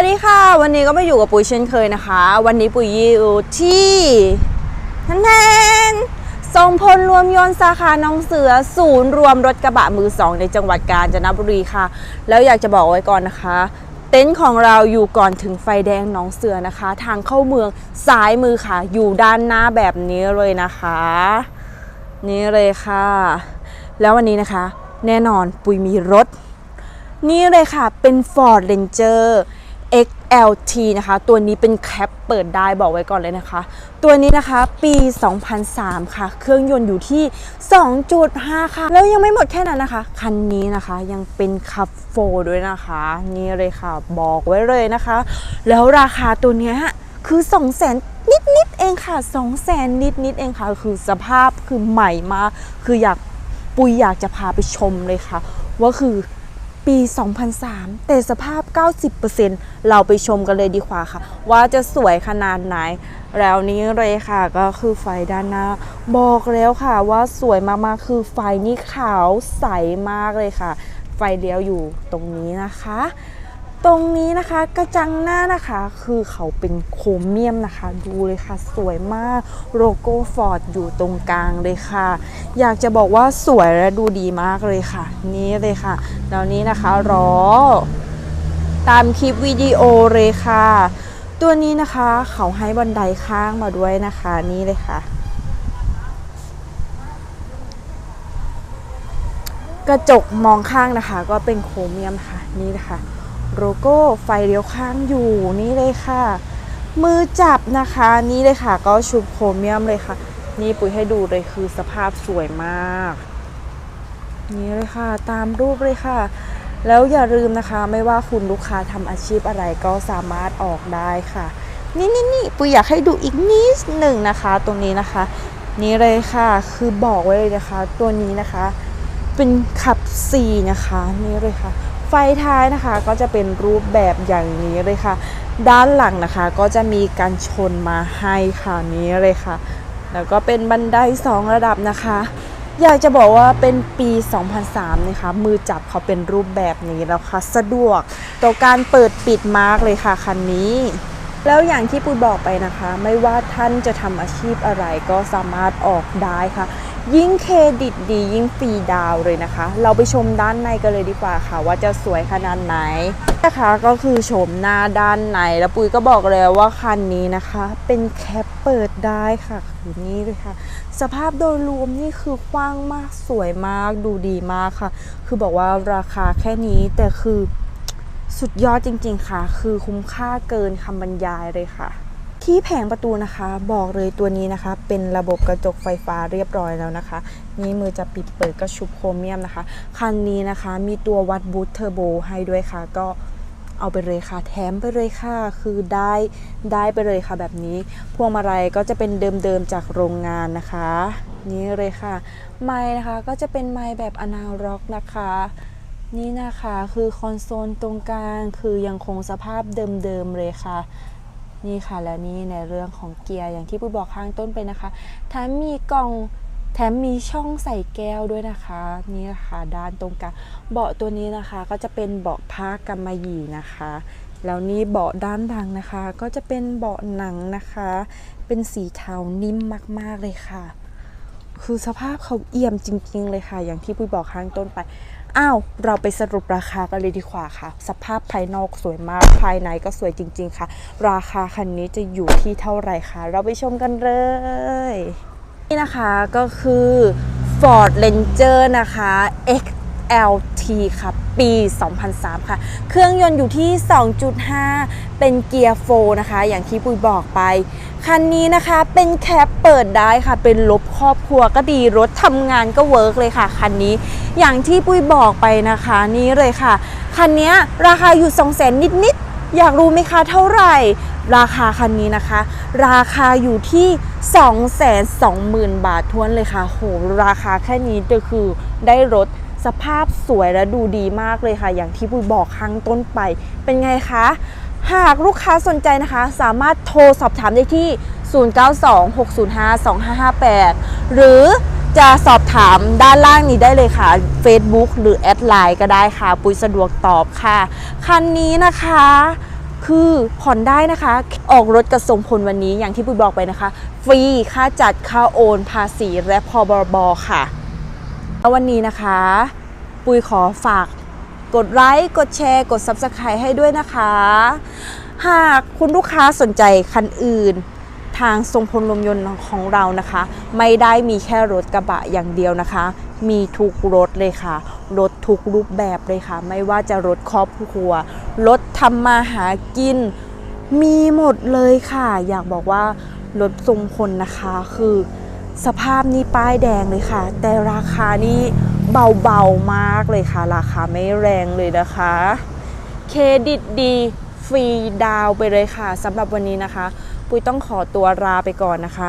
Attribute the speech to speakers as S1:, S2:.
S1: วัสดีค่ะ วันนี้ก็มาอยู่กับปุ๋ยเช่นเคยนะคะ วันนี้ปุ๋ยอยู่ที่นันแทนทรงพลรวมยนต์สาขาหน้องเสือ ศูนย์รวมรถกระบะมือสองในจังหวัดกาญจนบุรีค่ะ แล้วอยากจะบอกไว้ก่อนนะคะ เต็นท์ของเราอยู่ก่อนถึงไฟแดงหน้องเสือนะคะ ทางเข้าเมืองซ้ายมือค่ะ อยู่ด้านหน้าแบบนี้เลยนะคะ นี่เลยค่ะ แล้ววันนี้นะคะ แน่นอนปุ๋ยมีรถนี่เลยค่ะ เป็น Ford Ranger LT นะคะ ตัวนี้เป็นแคปเปิดได้บอกไว้ก่อนเลยนะคะ ตัวนี้นะคะปี 2003 ค่ะ เครื่องยนต์อยู่ที่ 2.5 ค่ะ แล้วยังไม่หมดแค่นั้นนะคะ คันนี้นะคะยังเป็นคับโฟด้วยนะคะ นี่เลยค่ะ บอกไว้เลยนะคะ แล้วราคาตัวเนี้ยคือ2 0 0 0 0 0นิดนิดเองค่ะ2 0 0 0 0 0นิดนิดเองค่ะ คือสภาพคือใหม่มาก คืออยากปุยอยากจะพาไปชมเลยค่ะ ว่าคือ ปี 2003 แต่สภาพ 90%เราไปชมกันเลยดีกว่าค่ะ ว่าจะสวยขนาดไหน แล้วนี้เลยค่ะก็คือไฟด้านหน้า บอกแล้วค่ะว่าสวยมากๆ คือไฟนี่ขาวใสมากเลยค่ะ ไฟเลี้ยวอยู่ตรงนี้นะคะ ตรงนี้นะคะกระจังหน้านะคะคือเขาเป็นโครเมียมนะคะ ดูเลยค่ะ สวยมากโลโก้ฟอร์ดอยู่ตรงกลางเลยค่ะ อยากจะบอกว่าสวยและดูดีมากเลยค่ะ นี่เลยค่ะแล้วนี้นะคะล้อตามคลิปวิดีโอเลยค่ะ ตัวนี้นะคะเขาให้บันไดข้างมาด้วยนะคะนี่เลยค่ะ กระจกมองข้างนะคะ ก็เป็นโครเมียมค่ะนี่นะคะ โลโก้ไฟเลี้ยวข้างอยู่นี่เลยค่ะ มือจับนะคะนี่เลยค่ะ ก็ชุบโครเมียมเลยค่ะ นี่ปุ๋ยให้ดูเลยคือสภาพสวยมาก นี่เลยค่ะ ตามรูปเลยค่ะ แล้วอย่าลืมนะคะ ไม่ว่าคุณลูกค้าทำอาชีพอะไรก็สามารถออกได้ค่ะ นี่นี่นี่ปุ๋ยอยากให้ดูอีกนิดหนึ่งนะคะ ตรงนี้นะคะ นี่เลยค่ะ คือบอกไว้เลยนะคะ ตัวนี้นะคะ เป็นขับ4นะคะ นี่เลยค่ะ ไฟท้ายนะคะก็จะเป็นรูปแบบอย่างนี้เลยค่ะ ด้านหลังนะคะก็จะมีการชนมาให้ค่ะนี้เลยค่ะ แล้วก็เป็นบันได 2 ระดับนะคะ อยากจะบอกว่าเป็นปี 2003 นะคะ มือจับเขาเป็นรูปแบบนี้แล้วค่ะ สะดวกต่อการเปิดปิดมาร์กเลยค่ะคันนี้แล้วอย่างที่ปุยบอกไปนะคะ ไม่ว่าท่านจะทำอาชีพอะไรก็สามารถออกได้ค่ะ ยิ่งเครดิตดียิ่งฟรีดาวเลยนะคะ เราไปชมด้านในกันเลยดีกว่าค่ะ ว่าจะสวยขนาดไหนนะคะก็คือชมหน้าด้านในแล้วปุยก็บอกเลยว่าคันนี้นะคะ เป็นแคปเปิดได้ค่ะคือนี่เลยค่ะ สภาพโดยรวมนี่คือกว้างมากสวยมากดูดีมากค่ะ คือบอกว่าราคาแค่นี้แต่คือสุดยอดจริงๆค่ะ คือคุ้มค่าเกินคำบรรยายเลยค่ะ ที่แผงประตูนะคะบอกเลยตัวนี้นะคะ เป็นระบบกระจกไฟฟ้าเรียบร้อยแล้วนะคะ นี่มือจะปิดเปิดก็ชุบโครเมียมนะคะ คันนี้นะคะมีตัววัดบูทเทอร์โบให้ด้วยค่ะ ก็เอาไปเลยค่ะ แถมไปเลยค่ะ คือได้ได้ไปเลยค่ะแบบนี้ พวงมาลัยก็จะเป็นเดิมๆจากโรงงานนะคะ นี่เลยค่ะ ไม้นะคะก็จะเป็นไม้แบบอนาล็อกนะคะนี่นะคะคือคอนโซลตรงกลางคือยังคงสภาพเดิมๆเลยค่ะ นี่ค่ะแล้วนี่ในเรื่องของเกียร์อย่างที่ปุ้ยบอกข้างต้นไปนะคะแถมมีกล่องแถมมีช่องใส่แก้วด้วยนะคะนี่นะคะด้านตรงกลางเบาะตัวนี้นะคะก็จะเป็นเบาะผ้ากำมะหยี่นะคะแล้วนี่เบาะด้านหลังนะคะ ก็จะเป็นเบาะหนังนะคะ เป็นสีเทานิ่มมาก ๆเลยค่ะ คือสภาพเขาเอี่ยมจริง ๆ เลยค่ะ อย่างที่ปุ้ยบอกข้างต้นไป อ้าว เราไปสรุปราคากันเลยดีกว่าค่ะ สภาพภายนอกสวยมาก ภายในก็สวยจริง ๆ ค่ะ ราคาคันนี้จะอยู่ที่เท่าไหร่คะเราไปชมกันเลย นี่นะคะก็คือ Ford Ranger นะคะ X lt ค่ะ ปี 2003 ค่ะ เครื่องยนต์อยู่ที่ 2.5 เป็นเกียร์โฟร์นะคะ อย่างที่ปุยบอกไป คันนี้นะคะเป็นแคปเปิดได้ค่ะ เป็นลบครอบครัวก็ดี รถทำงานก็เวิร์กเลยค่ะ คันนี้ อย่างที่ปุยบอกไปนะคะ นี่เลยค่ะ คันนี้ราคาอยู่2 0 0 0 0 0 นิดๆอยากรู้ไหมคะเท่าไหร่ ราคาคันนี้นะคะ ราคาอยู่ที่ 220,000 บาททวนเลยค่ะ โห ราคาแค่นี้ก็คือได้รถ สภาพสวยและดูดีมากเลยค่ะ อย่างที่ปุยบอกข้งต้นไป เป็นไงคะ หากลูกค้าสนใจนะคะ สามารถโทรสอบถามได้ที่ 0926052558 หรือจะสอบถามด้านล่างนี้ได้เลยค่ะ Facebook หรือแอดไลน์ก็ได้ค่ะ ปุยสะดวกตอบค่ะ คันนี้นะคะ คือผ่อนได้นะคะ ออกรถกับทรงพลวันนี้อย่างที่ปุ้ยบอกไปนะคะ ฟรีค่าจัดค่าโอน ภาษีและพอบรบค่ะ ววันนี้นะคะ ปุยขอฝากกดไลค์ กดแชร์ กด Subscribe ให้ด้วยนะคะ หากคุณลูกค้าสนใจคันอื่น ทางทรงพลลมยนต์ของเรานะคะ ไม่ได้มีแค่รถกระบะอย่างเดียวนะคะ มีทุกรถเลยค่ะ รถทุกรูปแบบเลยค่ะ ไม่ว่าจะรถครอบครัว รถทำมาหากิน มีหมดเลยค่ะ อยากบอกว่ารถทรงพลนะคะคือ สภาพนี่ป้ายแดงเลยค่ะ แต่ราคานี่เบาๆมากเลยค่ะ ราคาไม่แรงเลยนะคะ เครดิตดีฟรีดาวไปเลยค่ะสำหรับวันนี้นะคะ ปุ้ยต้องขอตัวลาไปก่อนนะคะ